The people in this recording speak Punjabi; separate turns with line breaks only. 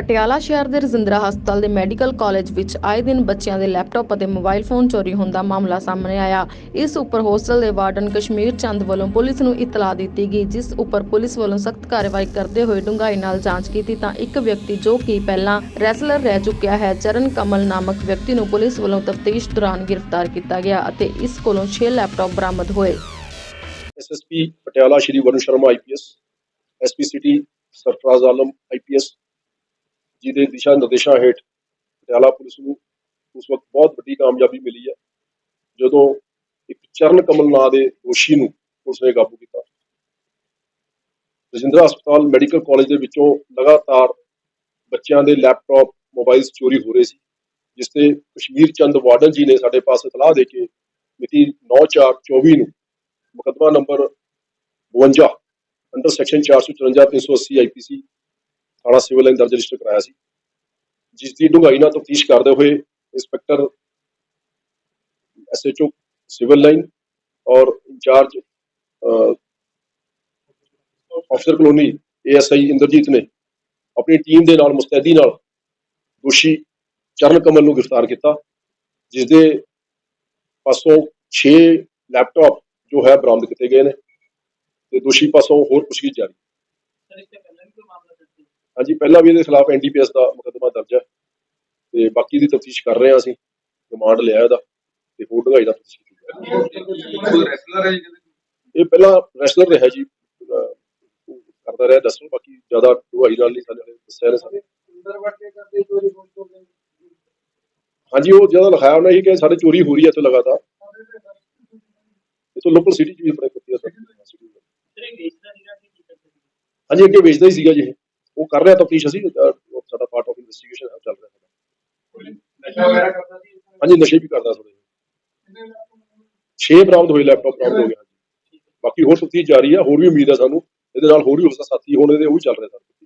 ਪਟਿਆਲਾ ਸ਼ਹਿਰ ਦੇ ਰਜਿੰਦਰਾ ਹਸਪਤਾਲ ਦੇ ਮੈਡੀਕਲ ਕਾਲਜ ਵਿੱਚ ਆਏ ਦਿਨ ਬੱਚਿਆਂ ਦੇ ਲੈਪਟਾਪ ਅਤੇ ਮੋਬਾਈਲ ਫੋਨ ਚੋਰੀ ਹੋਣ ਦਾ ਮਾਮਲਾ ਸਾਹਮਣੇ ਆਇਆ। ਇਸ ਉੱਪਰ ਹੋਸਟਲ ਦੇ ਵਾਰਡਨ ਕਸ਼ਮੀਰ ਚੰਦ ਵੱਲੋਂ ਪੁਲਿਸ ਨੂੰ ਇਤਲਾਹ ਦਿੱਤੀ ਗਈ, ਜਿਸ ਉੱਪਰ ਪੁਲਿਸ ਵੱਲੋਂ ਸਖਤ ਕਾਰਵਾਈ ਕਰਦੇ ਹੋਏ ਡੂੰਘਾਈ ਨਾਲ ਜਾਂਚ ਕੀਤੀ ਤਾਂ ਇੱਕ ਵਿਅਕਤੀ ਜੋ ਕਿ ਪਹਿਲਾਂ ਰੈਸਲਰ ਰਹਿ ਚੁੱਕਿਆ ਹੈ, ਚਰਨ ਕਮਲ ਨਾਮਕ ਵਿਅਕਤੀ ਨੂੰ ਪੁਲਿਸ ਵੱਲੋਂ ਤਫਤੀਸ਼ ਦੌਰਾਨ ਗ੍ਰਿਫਤਾਰ ਕੀਤਾ ਗਿਆ ਅਤੇ ਇਸ ਕੋਲੋਂ 6 ਲੈਪਟਾਪ ਬਰਾਮਦ ਹੋਏ।
SSP Patiala Shri Varun Sharma IPS SP city, Sarfaraz Alam IPS ਜਿਹਦੇ ਦਿਸ਼ਾ ਨਿਰਦੇਸ਼ਾਂ ਹੇਠ ਪਟਿਆਲਾ ਪੁਲਿਸ ਨੂੰ ਉਸ ਵਕਤ ਬਹੁਤ ਵੱਡੀ ਕਾਮਯਾਬੀ ਮਿਲੀ ਹੈ। ਜਦੋਂ ਇੱਕ ਚਰਨ ਕਮਲ ਨਾਂ ਦੇ ਦੋਸ਼ੀ ਨੂੰ ਪੁਲਿਸ ਨੇ ਕਾਬੂ ਕੀਤਾ। ਰਜਿੰਦਰਾ ਹਸਪਤਾਲ ਮੈਡੀਕਲ ਕਾਲਜ ਦੇ ਵਿੱਚੋਂ ਲਗਾਤਾਰ ਬੱਚਿਆਂ ਦੇ ਲੈਪਟਾਪ, ਮੋਬਾਈਲਸ ਚੋਰੀ ਹੋ ਰਹੇ ਸੀ, ਜਿਸ ਤੇ ਕਸ਼ਮੀਰ ਚੰਦ ਵਾਰਡਨ ਜੀ ਨੇ ਸਾਡੇ ਪਾਸ ਇਤਲਾਹ ਦੇ ਕੇ ਮਿਤੀ 9/4/24 ਨੂੰ ਮੁਕੱਦਮਾ ਨੰਬਰ 52 ਅੰਡਰ ਸੈਕਸ਼ਨ 454 380 ਆਈਪੀਸੀ ਥਾਣਾ ਸਿਵਲ ਲਾਈਨ ਦਰਜ ਰਜਿਸਟਰ ਕਰਾਇਆ ਸੀ। ਜਿਸ ਦੀ ਡੂੰਘਾਈ ਨਾਲ ਤਫਤੀਸ਼ ਕਰਦੇ ਹੋਏ ਇੰਸਪੈਕਟਰ ਐਸਐਚਓ ਸਿਵਲ ਲਾਈਨ ਔਰ ਇੰਚਾਰਜ ਅਫਸਰ ਕਲੋਨੀ ਏਐਸਆਈ ਇੰਦਰਜੀਤ ਨੇ ਆਪਣੀ ਟੀਮ ਦੇ ਨਾਲ, ਮੁਸਤੈਦੀ ਨਾਲ ਦੋਸ਼ੀ ਚਰਨ ਕਮਲ ਨੂੰ ਗ੍ਰਿਫਤਾਰ ਕੀਤਾ, ਜਿਸ ਦੇ ਪਾਸੋਂ 6 ਲੈਪਟਾਪ ਜੋ ਹੈ ਬਰਾਮਦ ਕੀਤੇ ਗਏ ਨੇ ਤੇ ਦੋਸ਼ੀ ਪਾਸੋਂ ਹੋਰ ਪੁੱਛਗਿੱਛ ਜਾਰੀ। ਹਾਂਜੀ, ਪਹਿਲਾਂ ਵੀ ਇਹਦੇ ਖਿਲਾਫ ਐਨਡੀਪੀਐਸ ਦਾ ਮੁਕੱਦਮਾ ਦਰਜ ਹੈ ਤੇ ਬਾਕੀ ਦੀ ਤਫਤੀਸ਼ ਕਰ ਰਹੇ ਹਾਂ ਅਸੀਂ, ਰਿਮਾਂਡ ਲਿਆ ਇਹਦਾ ਤੇ ਹੋਰ ਡੂੰਘਾਈ ਦਾ ਤਫਤੀਸ਼ ਇਹ ਪਹਿਲਾਂ ਰੈਸਲਰ ਰਿਹਾ ਜੀ ਕਰਦਾ ਰਿਹਾ, ਦੱਸੋ ਬਾਕੀ ਜ਼ਿਆਦਾ ਡੂੰਘਾਈ ਨਾਲ ਨਹੀਂ ਸਾਡੇ ਦੱਸਿਆ ਨੇ ਹਾਂਜੀ, ਉਹ ਜ਼ਿਆਦਾ ਲਿਖਾਇਆ ਉਹਨਾਂ ਸੀ ਕਿ ਸਾਡੇ ਚੋਰੀ ਹੋ ਰਹੀ ਹੈ ਇੱਥੇ ਲਗਾਤਾਰ। ਇਹ ਤੋਂ ਲੋਕਲ ਸਿਟੀ ਚ ਵੀ ਆਪਣੇ ਕੁੱਤੀ ਦਾ
ਸੀਗਾ
ਹਾਂਜੀ, ਅੱਗੇ ਵੇਚਦਾ ਹੀ ਸੀਗਾ ਜੀ ਉਹ ਕਰ ਰਿਹਾ ਤਫਤੀਸ਼ ਅਸੀਂ ਅਹ, ਸਾਡਾ ਪਾਰਟ ਆਫ ਇਨਵੈਸਟੀਗੇਸ਼ਨ ਚੱਲ ਰਿਹਾ ਸਾਡਾ।
ਨਸ਼ਾ ਵਗੈਰਾ ਕਰਦਾ ਸੀ
ਹਾਂਜੀ ਨਸ਼ੇ ਵੀ ਕਰਦਾ ਥੋੜੇ ਛੇ ਬਰਾਮਦ ਹੋਏ ਲੈਪਟਾਪ ਬਰਾਮਦ ਹੋ ਗਏ ਬਾਕੀ ਹੋਰ ਸੁਤੀ ਜਾਰੀ ਆ ਹੋਰ ਵੀ ਉਮੀਦ ਹੈ ਸਾਨੂੰ। ਇਹਦੇ ਨਾਲ ਹੋਰ ਵੀ ਉਸ ਦਾ ਸਾਥੀ ਹੋਣ ਦੇ ਉਹ ਵੀ ਚੱਲ ਰਿਹਾ ਸਰ